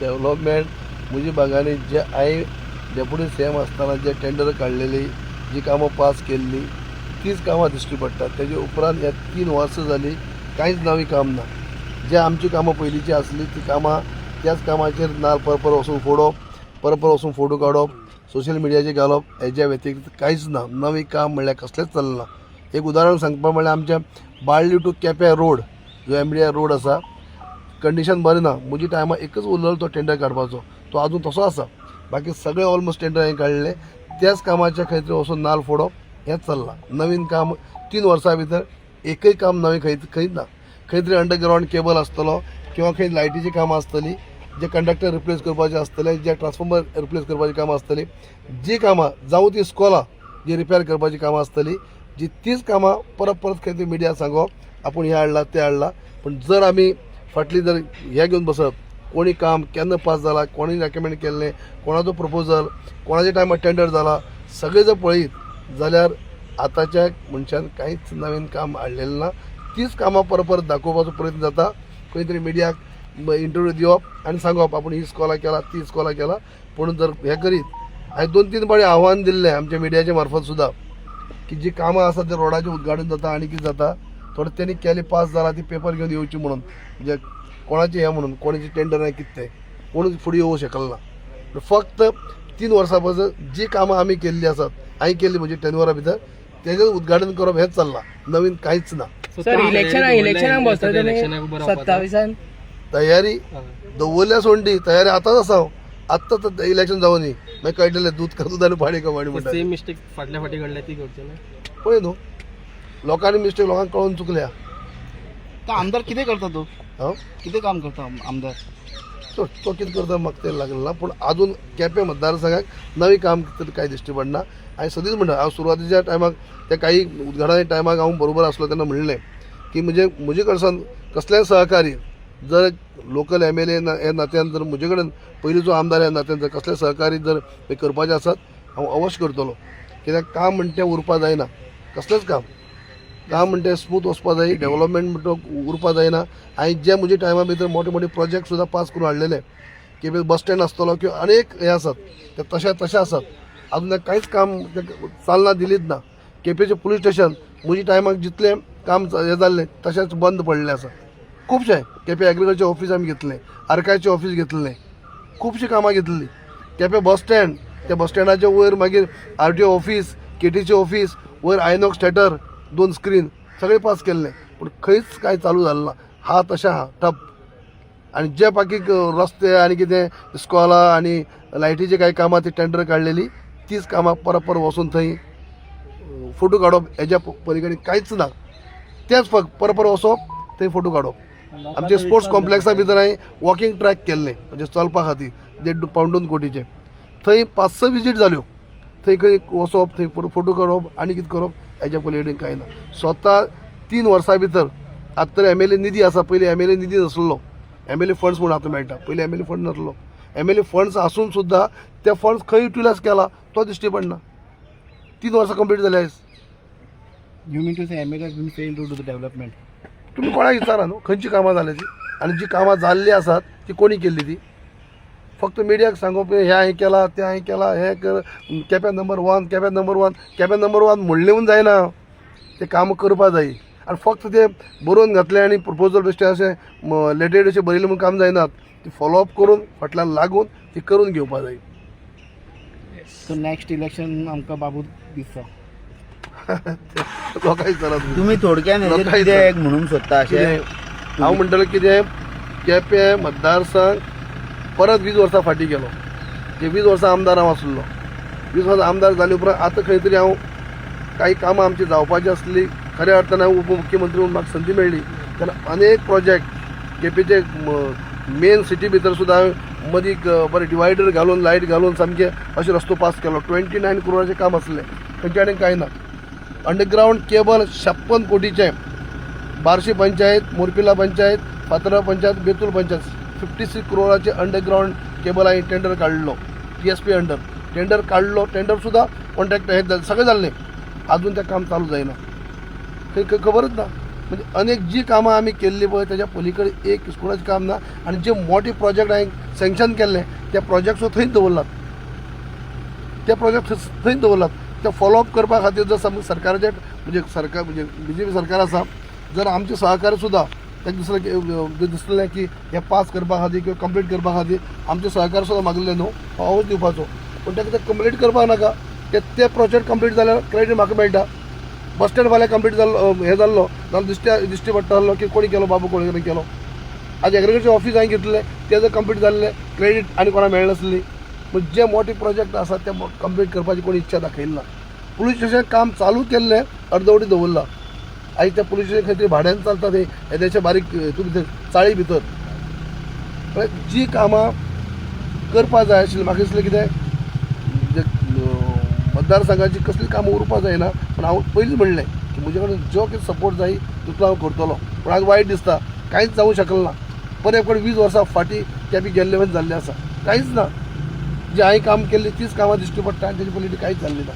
Development मुजी भागाने जे आई deputy C M असताना जे टेंडर काडलेली जी कामां पास केल्ली तीच कामां दिश्टी पडटात तेजे उपरांत या तीन वर्सां जालीं कांयच नवीं काम ना जे आमची कामां पहिलीची असली ती कामां त्याच कामाचेर नाल परपर वचून फोडप परपर वचून फोटो काडप सोशल मिडियाचेर घालप हेज्या व्यतिरिक्त कांयच ना नवी काम म्हणल्यार कसलेंच चलना. एक उदाहरण सांगपा म्हणल्यार आमच्या बाळ्ळी टू केप्यां रोड जो एम डी आर रोड आसा कंडिशन बरें ना. म्हजी टायमार एकच उरलेलो तो टेंडर काडपाचो तो आजून तसो आसा बाकी सगळे ऑलमोस्ट टेंडर हांवें काडले त्याच कामाच्या खंय तरी वचून नाल फोडप हेंच चल्लां. नवीन काम तीन वर्सां भितर एकय काम नवें खंय खंयच ना. खंय तरी अंडरग्रावंड केबल आसतलो किंवा खंय लायटीची कामां आसतलीं जे कंडक्टर रिप्लेस करपाचे आसतले जे ट्रान्सफॉर्मर रिप्लेस करपाची कामां आसतलीं जी कामां जावं ती स्कॉलां जी रिपेर करपाची कामां आसतलीं जी तीच कामां परत परत खंय तरी मिडिया सांगप आपूण हें हाडलां तें हाडलां पण जर आमी फाटली जर हें घेवन बसप कोणी काम केन्ना पास जाला कोणी रेकमेंड केल्लें कोणाचो प्रपोजल कोणाच्या टायमार टेंडर जाला सगळें जर पळयत जाल्यार आतांच्या मनशान कांयच नवीन काम हाडलेलें ना. तीच कामां परत परत दाखोवपाचो प्रयत्न जाता खंय तरी मिडियाक इंटरव्यू दिवप आनी सांगप आपूण ही स्कॉला केला ती स्कॉला केला. पूण जर हें करीत हांवें दोन तीन पाणी आव्हान दिल्लें आमच्या मिडियाच्या मार्फत सुद्दां की जी कामां आसा ते रोडाचें उद्घाटन जाता आनी कितें जाता. थोडें तेणी केली पास जाला ती पेपर घेवन येवची म्हणून. म्हणजे कोणाचें हें म्हणून कोणाची टेंडर नाही कितें तें कोणूच फुडें येवंक शकल ना फक्त तीन वर्सां पासून जी कामां आमी केल्ली आसात हांवें केल्ली म्हणजे टेन भितर तेजें उद्घाटन करप हेंच चल्लां. नवीन कांयच ना सर इलेक्शन इलेक्शनाक बसता तुमी सत्तावीसान तयारी दवरल्या सोंडी तयारी आतांच आसा हांव आत्तां तर इलेक्शन जावं न्ही मागीर कळटलें दूद का दूद आनी पाणी का पाणी म्हणटा सेम मिस्टेक फाटल्या फाटी घडल्या ती पळय न्हू लोकांनी मिस्टेक लोकांक कळून चुकल्या. तो आमदार कितें करता तो? हांव कितें काम करता आम- आमदार? तो तो कितें करता म्हाका तें लागलें ना. पूण आजून केपें मतदारसंघाक नवीं काम तरी कांय दिश्टी पडना हांवें सदींच म्हणटा हांव सुरवातीच्या टायमाक त्या काही उद्घाटना टायमाक हांव बरोबर आसलो तेन्ना म्हणलें. की म्हणजे म्हजे कडच्यान कसलेंय सहकारी जर लोकल एम एल ए ह्या नात्यान जर म्हजे कडेन पयलीं जो आमदार ह्या नात्यान जर कसलें सहकारी जर हे करपाचें आसत हांव अवश्य करतलो कित्याक काम म्हणटा तें उरपा जायना कसलेंच काम. काम म्हणटा तें स्मूथ वचपा जाय डेव्हलपमेंट म्हणटा उरपा जायना हांवें जे म्हजे टायमा भितर मोठे मोठे प्रोजेक्ट सुद्दां पास करून हाडलेले की बस स्टँड आसतलो किंवा अनेक हे आसात ते तशे तशे आसात अजून कांयच काम चालना दिलीच ना. केपेचे पुलीस स्टेशन म्हजी टायमाक जितलें काम हें जाल्लें तशेंच बंद पडलें आसा खुबशे केपें एग्रिकल्चर ऑफिस आमी घेतलें. आर्कायचें ऑफिस घेतलें. खुबशीं कामां घेतलीं. केपें बस स्टँड त्या बस स्टँडाच्या वयर मागीर R T O office K टीचे ऑफिस वयर आयनॉक्स थेटर दोन स्क्रीन सगळे पास केल्लें पूण खंयच कांय चालू जालें ना हा तशें हा ठप. आनी जे बाकी रस्ते आनी कितें इस्कॉला आनी लायटीचे कांय कामां ती टेंडर काढलेली तीच कामां परपर वचून थंय फोटो काडप हेज्या पलीकडे कांयच ना. तेच फक्त परपर वचप थंय फोटो काडप आमचे स्पोर्ट्स कॉम्प्लेक्सा भितर हांवें वॉकिंग ट्रॅक केल्लें म्हणजे चलपा खातीर देड पावण दोन कोटीचे. थंय पांच स विजीट जाल्यो थंय खंय वचप थंय फोटो काडप आनी कितें करप हेज्या पलीकडे कांय ना. स्वता तीन वर्सां भितर आतां तर एम एल ए निधी आसा पयलीं एम एल ए निधी नासलो एम एल ए फंड्स म्हणून आतां मेळटा पयलीं एम एल ए फंड नासलो एम एल ए फंड्स आसून सुद्दां ते फंड्स खंय युटिलायज केला तो दिश्टी पडना तीन वर्सां कंप्लीट जाल्या आयज you mean to say M L S been failed to the development तुम्ही कोणाक विचारा न्हू खंयची कामां जाल्या ती आनी जी कामां जाल्ली आसात ती कोणी केल्ली ती? फक्त मिडियाक सांगप हें हांवें केलां तें हांवें केलां हें कर Quepem number one Quepem number one Quepem number one म्हणलें जायना तें काम करपा जाय आनी फक्त तें बरोवन घातलें आनी प्रपोजल बेश्टें अशें लेटेड अशें बरयलें म्हूण काम जायनात ती फॉलोअप करून फाटल्यान लागून ती करून घेवपा जाय सो नेक्स्ट इलेक्शन आमकां बाबू दिसता. लोकांक विचारा तुमी. तुम्ही थोडक्यान म्हणूंक सोदता अशें हांव म्हणटलें कितें केपें मतदारसंघ परत वीस वर्सां फाटीं गेलो जे वीस वर्सां आमदार हांव आसलो वीस वर्सां आमदार जाले उपरांत आतां खंय तरी हांव काही कामां आमची जावपाची आसली खऱ्या अर्थान हांव उपमुख्यमंत्री म्हणून म्हाका संदी मेळ्ळी तेन्ना अनेक प्रोजेक्ट केपेचे मेन सिटी भितर सुद्दां हांवें मदीं बरें डिवायडर घालून लायट घालून सामकें अशें रस्तो पास केलो. ट्वेंटी नायन करोडाचें काम आसलें खंयच्या आनी कांय ना. अंडरग्रावंड केबल छप्पन कोटीचें. बार्शी पंचायत मोरपिला पंचायत फातरा पंचायत बेतूल पंचायत. फिफ्टी सिक्स करोडाचे अंडरग्रावंड केबल हांवें टेंडर काडलो T S P under tender काडलो टेंडर सुद्दां कॉन्ट्रॅक्ट हे जालें- सगळें जाल्लें आजून तें काम चालू जायना खंय खबरच ना. म्हणजे अनेक जी कामं आम्ही केल्ली पळय त्याच्या पलीकडे एक कोणाचें काम ना. आनी जे मोठे प्रोजेक्ट हांवें सँक्शन केल्ले त्या प्रोजेक्ट थंयच दवरलात ते प्रोजेक्ट थंयच दवरलात ते फॉलोअप करपा खातीर जर समज सरकाराचे म्हणजे सरकार म्हणजे बी जे पी सरकार आसा जर आमचे सहकारी सुद्दां ताका दिसलें की की हे पास करपा खातीर किंवा कंप्लीट करपा खातीर आमचे सहकार सुद्दां मागिल्ले न्हू हो. पावच दिवपाचो पूण ताका ते कंप्लीट करपाक नाका. ते ते प्रोजेक्ट कंप्लीट जाल्यार क्रेडिट म्हाका मेळटा बस स्टँड फाल्यां कंप्लीट जाल्लो हे जाल्लो जाल्यार दिश्टी दिश्टी आसलो की कोणी केलो बाबू कोणी केलो आज एग्रिकल्चर ऑफिस हांवें घेतलें तें जर कंप्लीट जाल्लें क्रेडिट आनी कोणाक मेळनासली पूण जे मोठे प्रोजेक्ट आसात ते कंप्लीट करपाची कोणी इच्छा दाखयली ना. पुलीस स्टेशन काम चालू केल्लें अर्दवटी दवरला आयज त्या पुलीस स्टेशन खातीर भाड्यान चलता हे. येद्याचे बारीक तुम्ही भितर चाळी भितर. म्हळ्यार जी कामां करपा जाय आशिल्ली म्हाका म्हणजे, दिसलें कितें मतदारसंघाची कसली कामां उरपा जायना पूण हांव पयलीं म्हणलें की म्हजे कडेन जो कितें सपोर्ट जाय तितलो हांव करतलो. पूण आज वायट दिसता. कांयच जावंक शकलें ना. परत एकडे वीस वर्सां फाटीं ते बी गेल्ले जाल्लें आसा कांयच ना. जे हांवें काम केल्लें तीच कामां दिश्टी पडटा आनी तेजे पयलीं कांयच जाल्लें ना